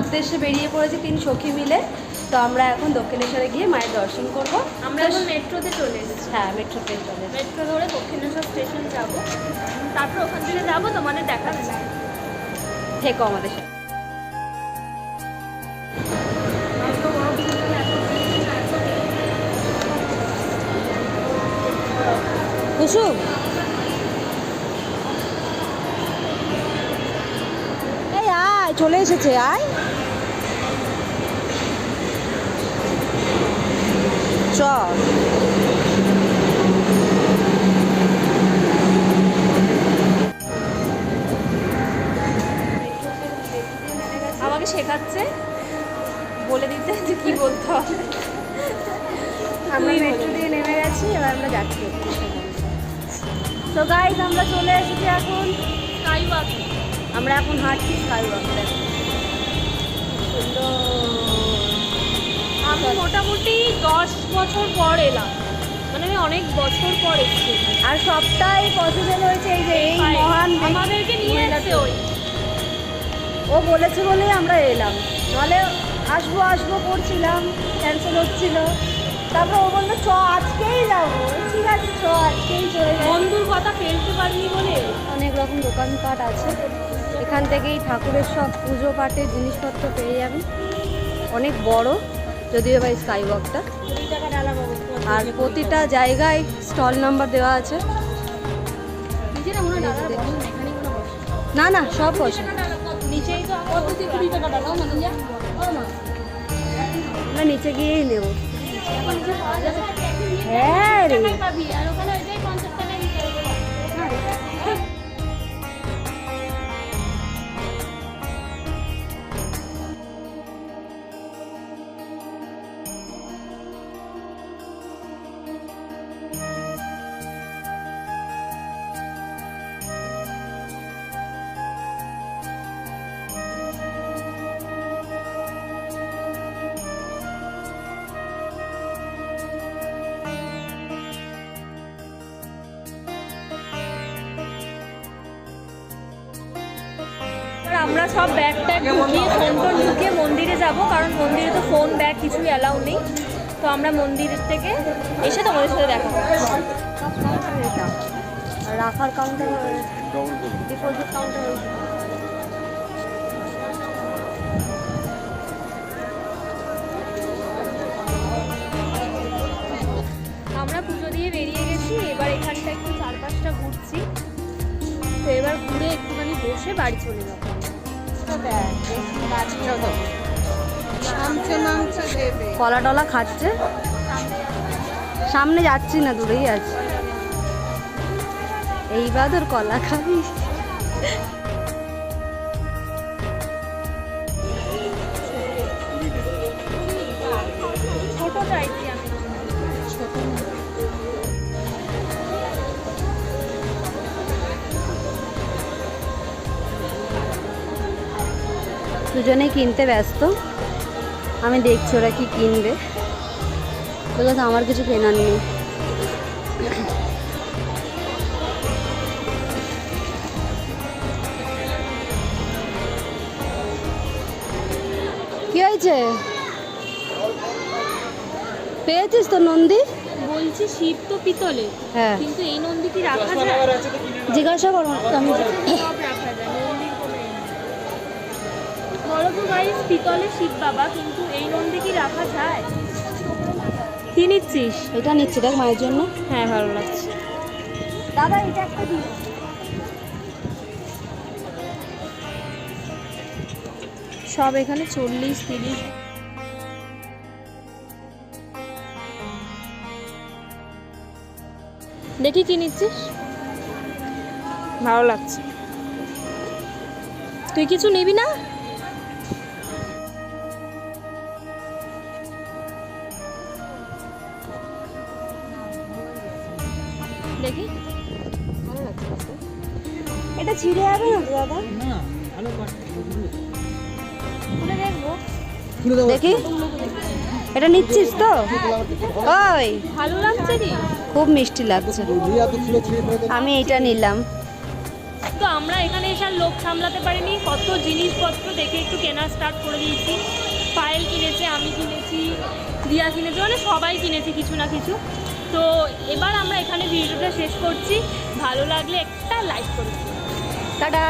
উদ্দেশ্যে বেরিয়ে পড়েছি তিন সখী মিলে। তো আমরা এখন দক্ষিণেশ্বরে গিয়ে মায়ের দর্শন করব। আমরা এখন মেট্রোতে চলে এসেছি। হ্যাঁ মেট্রো ট্রেন চলে এসেছি। মেট্রো ধরে দক্ষিণেশ্বর স্টেশন যাব। তারপর ওখান থেকে যাব তোমাদের দেখাচ্ছি থেকো আমাদের সাথে। কুসুম চলে এসেছে আয়। চল। আমাকে শেখাচ্ছে বলে দিতে যে কি বলতে হবে। আমরা মেট্রো দিয়ে নেমে গেছি এবার আমরা যাচ্ছি। তো গাইজ আমরা চলে এসেছি এখন। স্কাই ওয়াক আমরা এখন হাঁটছি স্কাই আমি মোটামুটি দশ বছর পর এলাম। মানে আমি অনেক বছর পর এসেছি আর সবটাই পসিবল হয়েছে এই যে এই মহান আমাদেরকে নিয়ে এসছে ওই। ও বলেছে বলেই আমরা এলাম। নাহলে আসব আসব করছিলাম ক্যান্সেল হচ্ছিল। তারপর ও বলল চ আজকেই যাব। ঠিক আছে চ আজকেই চলে বন্ধুর কথা ফেলতে পারিনি বলে। অনেক রকম দোকানপাট আছে। এখান থেকেই ঠাকুরের সব পুজো পাঠের জিনিসপত্র পেয়ে যাবেন। অনেক বড়। যদিও ভাই স্কাই ওয়াকটা আর প্রতিটা জায়গায় স্টল নাম্বার দেওয়া আছে। না। না, সব বসে। নিচে গিয়েই নেব। হ্যাঁ রে। সব ব্যাগ ট্যাগ ঢুকিয়ে ফোন টোন ঢুকিয়ে মন্দিরে যাব কারণ মন্দিরে তো ফোন ব্যাগ কিছুই অ্যালাউ নেই। তো আমরা মন্দির থেকে এসে তোমাদের সাথে দেখা রাখার কাউন্টার ডিপোজিট কাউন্টার আমরা পুজো দিয়ে বেরিয়ে গেছি এবার এখানটা একটু চারপাশটা ঘুরছি। তো এবার ঘুরে একটুখানি বসে বাড়ি চলে যাব। কলা টলা খাচ্ছে। সামনে যাচ্ছি না দূরেই আছি। এইবার তোর কলা খাবি। দুজনেই কিনতে ব্যস্ত। আমি দেখছি ওরা কি কিনবে। বিকজ আমার কিছু কেনার নেই। কি হয়েছে? পেয়েছিস তো নন্দী? বলছি শিব তো পিতলে। হ্যাঁ। কিন্তু এই নন্দী কি রাখা যায়? জিজ্ঞাসা করো আমি সব রাখা যায়। বলো পিতলে শিব বাবা কিন্তু এই নন্দী কি রাখা যায়? কি নিচ্ছিস? এটা নিচ্ছি দেখ মায়ের জন্য। হ্যাঁ ভালো লাগছে। দাদা এটা একটা দিন। সব এখানে চল্লিশ তিরিশ। দেখি কি নিচ্ছিস? ভালো লাগছে। তুই কিছু নিবি না? দেখি। এটা ছিঁড়ে যাবে না দাদা? দেখি এটা নিচ্ছিস তো? ওই। ভালো লাগছে কি খুব মিষ্টি লাগছে। আমি এটা নিলাম। তো আমরা এখানে এসে লোক সামলাতে পারিনি। কত জিনিসপত্র দেখে একটু কেনা স্টার্ট করে দিয়েছি। পায়েল কিনেছে আমি কিনেছি দিয়া কিনেছে মানে সবাই কিনেছে কিছু না কিছু। তো এবার আমরা এখানে ভিডিওটা শেষ করছি। ভালো লাগলে একটা লাইক করে টাটা।